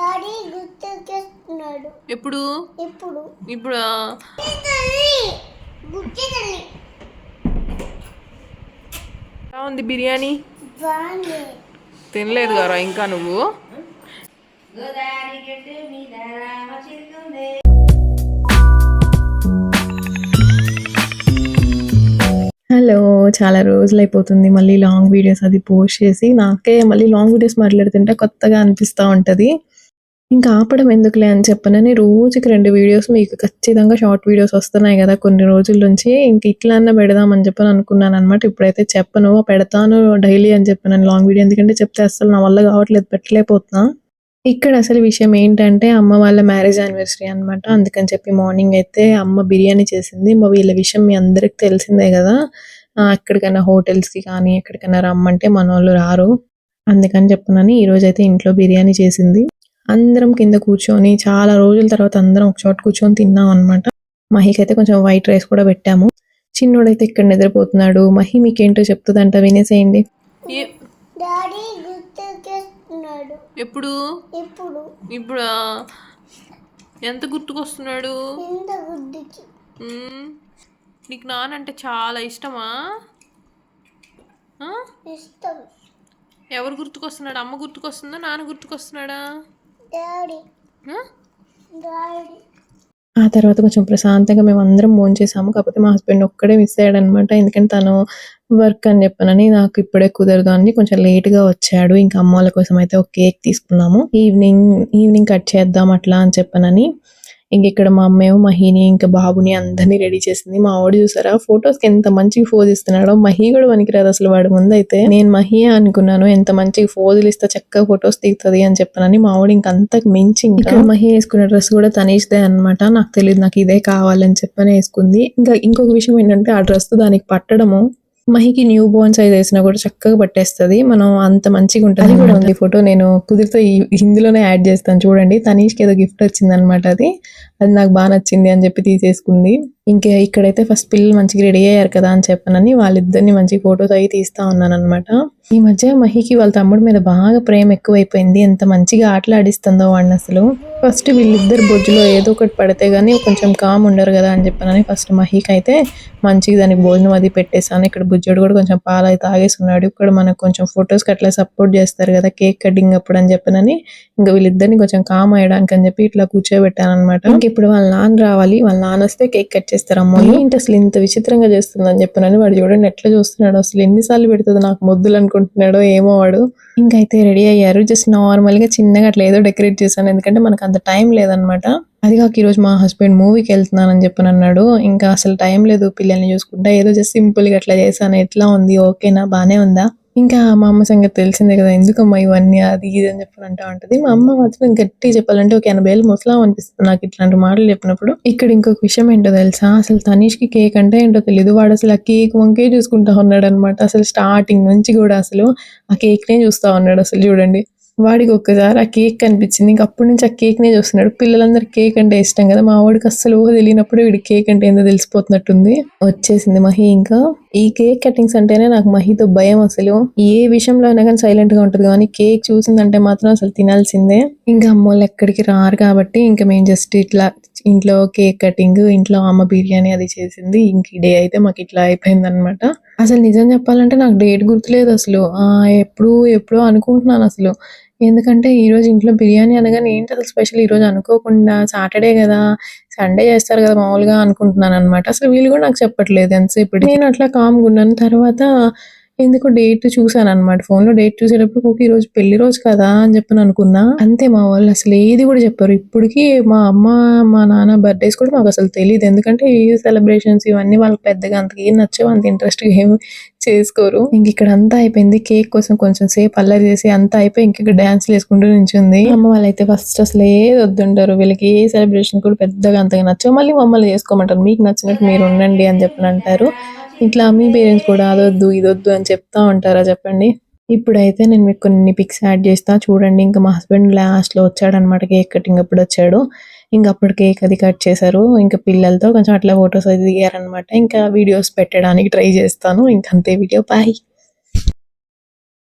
Daddy గుర్తుకేస్తున్నాడు. ఎప్పుడు? ఇప్పుడు ఇప్పుడు ఎలా ఉంది బిర్యానీ? తినలేదు కదా ఇంకా నువ్వు? హలో చాలా రోజులు అయిపోతుంది. మళ్ళీ లాంగ్ వీడియోస్ అది పోస్ట్ చేసి నాకే మళ్ళీ లాంగ్ వీడియోస్ మాట్లాడుతుంటే కొత్తగా అనిపిస్తూ ఉంటుంది. ఇంకా ఆపడం ఎందుకులే అని చెప్పనని రోజుకి రెండు వీడియోస్ మీకు ఖచ్చితంగా షార్ట్ వీడియోస్ వస్తున్నాయి కదా కొన్ని రోజుల నుంచి. ఇంక ఇట్లా అన్న పెడదామని చెప్పని అనుకున్నాను అనమాట ఇప్పుడైతే చెప్పను పెడతాను డైలీ అని చెప్పాను లాంగ్ వీడియో ఎందుకంటే చెప్తే అసలు నా వల్ల కావట్లేదు పెట్టలేకపోతున్నా. ఇక్కడ అసలు విషయం ఏంటంటే అమ్మ వాళ్ళ మ్యారేజ్ యానివర్సరీ అన్నమాట. అందుకని చెప్పి మార్నింగ్ అయితే అమ్మ బిర్యానీ చేసింది. మా వీళ్ళ విషయం మీ అందరికి తెలిసిందే కదా. ఎక్కడికైనా హోటల్స్కి కానీ ఎక్కడికైనా రమ్మంటే మన వాళ్ళు రారు. అందుకని చెప్పనని ఈ రోజు అయితే ఇంట్లో బిర్యానీ చేసింది. అందరం కింద కూర్చొని చాలా రోజుల తర్వాత అందరం ఒక చోట కూర్చొని తిన్నాం అనమాట మహికి అయితే కొంచెం వైట్ రైస్ కూడా పెట్టాము. చిన్నోడైతే ఇక్కడ నిద్రపోతున్నాడు. మహి మీకేంటో చెప్తుందంట వినేసేయండి. ఎప్పుడు? ఇప్పుడు ఇప్పుడు? ఎంత గుర్తుకొస్తున్నాడు. నీకు నానంటే చాలా ఇష్టమా? ఆ? ఇష్టం. ఎవరు గుర్తుకొస్తున్నాడు? అమ్మ గుర్తుకొస్తుందా? నాన్న గుర్తుకొస్తున్నాడా? ఆ? డాడీ. ఆ తర్వాత కొంచెం ప్రశాంతంగా మేము అందరం ఫోన్ చేసాము కాకపోతే మా హస్బెండ్ ఒక్కడే మిస్ అయ్యాడు అనమాట ఎందుకంటే తను వర్క్ అని చెప్పానని నాకు ఇప్పుడే కుదరదు అని కొంచెం late గా వచ్చాడు. ఇంకా అమ్మ వాళ్ళ కోసం అయితే ఒక కేక్ తీసుకున్నాము. ఈవినింగ్ ఈవినింగ్ కట్ చేద్దాం అట్లా అని చెప్పానని ఇంక ఇక్కడ మా అమ్మేమో మహిని ఇంకా బాబుని అందరినీ రెడీ చేసింది. మా ఆవిడ చూసారా? ఫొటోస్కి ఎంత మంచిగా ఫోజ్ ఇస్తున్నాడో. మహి కూడా పనికిరాదు అసలు వాడి ముందు అయితే. నేను మహియే అనుకున్నాను ఎంత మంచిగా ఫోజులు ఇస్తే చక్కగా ఫొటోస్ దిగుతుంది అని చెప్పానని మా ఆవిడ ఇంక అంతకు మించి ఇంకా మహి వేసుకున్న డ్రెస్ కూడా తనేష్దే అన్నమాట. నాకు తెలియదు నాకు ఇదే కావాలని చెప్పని వేసుకుంది. ఇంకా ఇంకొక విషయం ఏంటంటే ఆ డ్రెస్ దానికి పట్టడము మహికి న్యూ బోర్న్ సైజ్ వేసినా కూడా చక్కగా పట్టేస్తుంది. మనం అంత మంచిగా ఉంటుంది అది కూడా ఉంది. ఫోటో నేను కుదిరితే ఇందులోనే యాడ్ చేస్తాను. చూడండి తనీష్కి ఏదో గిఫ్ట్ వచ్చింది అనమాట అది. అది నాకు బాగా నచ్చింది అని చెప్పి తీసేసుకుంది. ఇంకా ఇక్కడైతే ఫస్ట్ పిల్లలు మంచిగా రెడీ అయ్యారు కదా అని చెప్పనని వాళ్ళిద్దరిని మంచి ఫోటోస్ అవి తీస్తా ఉన్నాను అనమాట ఈ మధ్య మహికి వాళ్ళ తమ్ముడి మీద బాగా ప్రేమ ఎక్కువైపోయింది. ఎంత మంచిగా ఆటలు ఆడిస్తుందో వాడిని అసలు. ఫస్ట్ వీళ్ళిద్దరు బొజ్జులో ఏదో ఒకటి పడితే కానీ కొంచెం కామ్ ఉండరు కదా అని చెప్పనని ఫస్ట్ మహికి అయితే మంచిగా దానికి భోజనం అది పెట్టేసాను ఇక్కడ బుజ్జోడు కూడా కొంచెం పాలు అయితే తాగేసున్నాడు ఇక్కడ మనకు కొంచెం ఫొటోస్కి అట్లా సపోర్ట్ చేస్తారు కదా కేక్ కటింగ్ అప్పుడు అని చెప్పనని ఇంకా వీళ్ళిద్దరిని కొంచెం కామ్ అయ్యడానికి అని చెప్పి ఇట్లా కూర్చోబెట్టాను అనమాట ఇంక ఇప్పుడు వాళ్ళ నాన్న రావాలి. వాళ్ళ నాన్న వస్తే కేక్ కట్ చేస్తారు అమ్మో ఏంటి అసలు ఇంత విచిత్రంగా చేస్తుందని చెప్పనని వాడు చూడండి ఎట్లా చూస్తున్నాడు. అసలు ఎన్నిసార్లు పెడుతుంది నాకు మొద్దులు అనుకుంటున్నాడో ఏమో వాడు. ఇంకైతే రెడీ అయ్యారు. జస్ట్ నార్మల్గా చిన్నగా అట్లా ఏదో డెకరేట్ చేశాను. ఎందుకంటే మనకు అంత టైం లేదనమాట. అది కాక ఈ రోజు మా హస్బెండ్ మూవీకి వెళ్తున్నానని చెప్పని అన్నాడు ఇంకా అసలు టైం లేదు పిల్లల్ని చూసుకుంటా. ఏదో జస్ట్ సింపుల్గా అట్లా చేశాను. ఎట్లా ఉంది? ఓకేనా? బానే ఉందా? ఇంకా మా అమ్మ సంగతి తెలిసిందే కదా ఎందుకమ్మా ఇవన్నీ అది ఇది అని చెప్పని అంటా ఉంటుంది. మా అమ్మ మాత్రం గట్టి చెప్పాలంటే ఒక ఎనభై ఏళ్ళు ముసలాం అనిపిస్తుంది నాకు ఇట్లాంటి మాటలు చెప్పినప్పుడు. ఇక్కడ ఇంకొక విషయం ఏంటో తెలుసా? అసలు తనీష్కి కేక్ అంటే ఏంటో తెలియదు వాడు అసలు ఆ కేక్ వంకే చూసుకుంటా ఉన్నాడు అనమాట అసలు స్టార్టింగ్ నుంచి కూడా అసలు ఆ కేక్ నే చూస్తా ఉన్నాడు అసలు చూడండి. వాడికి ఒక్కసారి ఆ కేక్ కనిపించింది. ఇంక అప్పటి నుంచి ఆ కేక్ నే చూస్తున్నాడు. పిల్లలందరూ కేక్ అంటే ఇష్టం కదా. మా వాడికి అస్సలు ఊహ తెలియనప్పుడు వీడి కేక్ అంటే ఏందో తెలిసిపోతున్నట్టుంది. వచ్చేసింది మహి ఇంకా. ఈ కేక్ కటింగ్స్ అంటేనే నాకు మహితో భయం అసలు. ఏ విషయంలో అయినా కానీ సైలెంట్గా ఉంటుంది. కానీ కేక్ చూసిందంటే మాత్రం అసలు తినాల్సిందే. ఇంకా అమ్మోళ్ళు ఎక్కడికి రారు కాబట్టి ఇంకా మేము జస్ట్ ఇట్లా ఇంట్లో కేక్ కటింగ్ ఇంట్లో అమ్మ బిర్యానీ అది చేసింది. ఇంక డే అయితే మాకు ఇట్లా అయిపోయింది అనమాట అసలు నిజం చెప్పాలంటే నాకు డేట్ గుర్తులేదు అసలు. ఎప్పుడు ఎప్పుడో అనుకుంటున్నాను అసలు. ఎందుకంటే ఈ రోజు ఇంట్లో బిర్యానీ అనగానే ఏంటి అసలు స్పెషల్ ఈ రోజు అనుకోకుండా సాటర్డే కదా సండే చేస్తారు కదా మామూలుగా అనుకుంటున్నాను అనమాట అసలు వీళ్ళు కూడా నాకు చెప్పట్లేదు ఎంతసేపు నేను అట్లా కామ్గా ఉన్నాను. తర్వాత ఎందుకు డేట్ చూసాను అనమాట ఫోన్లో డేట్ చూసేటప్పుడు ఓకే ఈ రోజు పెళ్ళి రోజు కదా అని చెప్పని అనుకున్నా. అంతే మా వాళ్ళు అసలు ఏది కూడా చెప్పారు. ఇప్పటికి మా అమ్మ మా నాన్న బర్త్డేస్ కూడా మాకు అసలు తెలియదు ఎందుకంటే ఈ సెలబ్రేషన్స్ ఇవన్నీ వాళ్ళకి పెద్దగా అంత ఏం నచ్చవు. అంత ఇంట్రెస్ట్ ఏం చేసుకోరు. ఇంక ఇక్కడ అంతా అయిపోయింది. కేక్ కోసం కొంచెం సేపు అల్లరి చేసి అంతా అయిపోయి ఇంక ఇక్కడ డాన్స్ వేసుకుంటూ నించుంది. అమ్మ వాళ్ళైతే ఫస్ట్ అసలు ఏది వద్దుంటారు వీళ్ళకి ఏ సెలబ్రేషన్ కూడా పెద్దగా అంతగా నచ్చవు. మళ్ళీ మమ్మల్ని చేసుకోమంటారు. మీకు నచ్చినట్టు మీరు ఉండండి అని చెప్పని అంటారు. ఇట్లా మీ పేరెంట్స్ కూడా అదొద్దు ఇదొద్దు అని చెప్తా ఉంటారా చెప్పండి? ఇప్పుడైతే నేను మీకు కొన్ని పిక్స్ యాడ్ చేస్తా. చూడండి ఇంకా మా హస్బెండ్ లాస్ట్లో వచ్చాడు కేక్ కటింగ్ అప్పుడు వచ్చాడు. ఇంకా అప్పుడు కేక్ అది కట్ చేశారు. ఇంకా పిల్లలతో కొంచెం అట్లా ఫొటోస్ అది దిగారనమాట ఇంకా వీడియోస్ పెట్టడానికి ట్రై చేస్తాను. ఇంకంతే అంతే వీడియో బాయ్.